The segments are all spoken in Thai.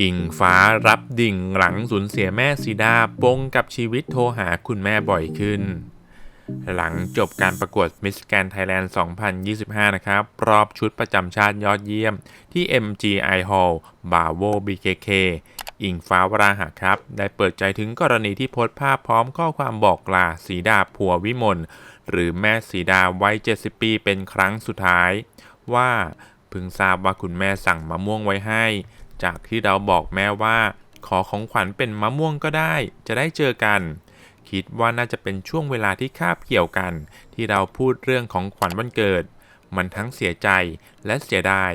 อิงฟ้ารับดิ่งหลังสูญเสียแม่สีดาปงกับชีวิตโทรหาคุณแม่บ่อยขึ้น หลังจบการประกวด Miss Grand Thailand 2025 นะครับ รอบชุดประจำชาติยอดเยี่ยม ที่ MGI Hall Bravo BKK อิงฟ้าวราหะครับ ได้เปิดใจถึงกรณีที่โพสต์ภาพพร้อมข้อความบอกลาสีดาผัววิมลหรือแม่สีดาวัย 70 ปีเป็นครั้งสุดท้าย ว่าเพิ่งทราบว่าคุณแม่สั่งมะม่วงไว้ให้ จากที่เราบอกแม่ว่า ขอของขวัญเป็นมะม่วงก็ได้ จะได้เจอกัน คิดว่าน่าจะเป็นช่วงเวลาที่คาบเกี่ยวกัน ที่เราพูดเรื่องของขวัญวันเกิด มันทั้งเสียใจและเสียดาย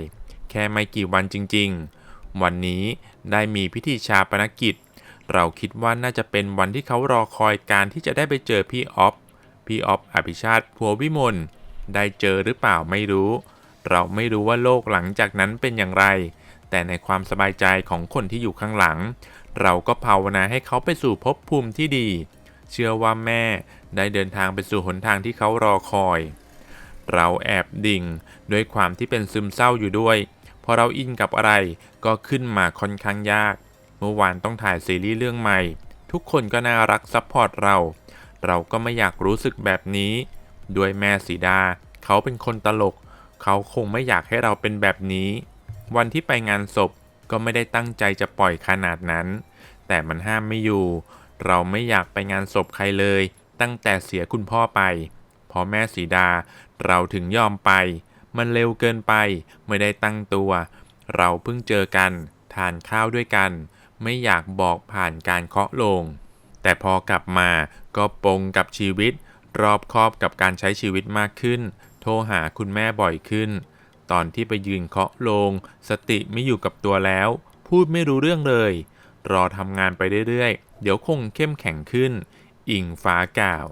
แค่ไม่กี่วันจริง ๆ วันนี้ได้มีพิธีชาปนกิจ เราคิดว่าน่าจะเป็นวันที่เขารอคอยการที่จะได้ไปเจอพี่ออฟพี่ออฟอภิชาติพัววิมลได้เจอหรือเปล่าไม่รู้ เราไม่รู้ว่าโลกหลังจากนั้นเป็นอย่างไร แต่ในความสบายใจของคนที่อยู่ข้างหลัง เราก็ภาวนาให้เขาไปสู่ภพภูมิที่ดี เชื่อว่าแม่ได้เดินทางไปสู่หนทางที่เขารอคอย เราแอบดิ่งด้วยความที่เป็นซึมเศร้าอยู่ด้วยพอเราอินกับอะไรก็ขึ้นมาค่อนข้างยาก เมื่อวานต้องถ่ายซีรีส์เรื่องใหม่ ทุกคนก็น่ารักซัพพอร์ตเรา เราก็ไม่อยากรู้สึกแบบนี้ ด้วยแม่สีดา เขาเป็นคนตลก เขาคงไม่อยากให้เราเป็นแบบนี้ วันที่ไปงานศพก็ไม่ได้ตั้งใจจะปล่อยขนาดนั้น แต่มันห้ามไม่อยู่ เราไม่อยากไปงานศพใครเลย ตั้งแต่เสียคุณพ่อไป พอแม่สีดา เราถึงยอมไป มันเร็วเกินไป ไม่ได้ตั้งตัว เราเพิ่งเจอกัน ทานข้าวด้วยกัน ไม่อยากบอกผ่านการเคาะลง แต่พอกลับมาก็ปงกับชีวิต รอบคอบกับการใช้ชีวิตมากขึ้น โทรหาคุณแม่บ่อยขึ้น ตอนที่ไปยืนเคาะโลง สติไม่อยู่กับตัวแล้ว พูดไม่รู้เรื่องเลย รอทำงานไปเรื่อยๆ เดี๋ยวคงเข้มแข็งขึ้น อิงฟ้ากล่าว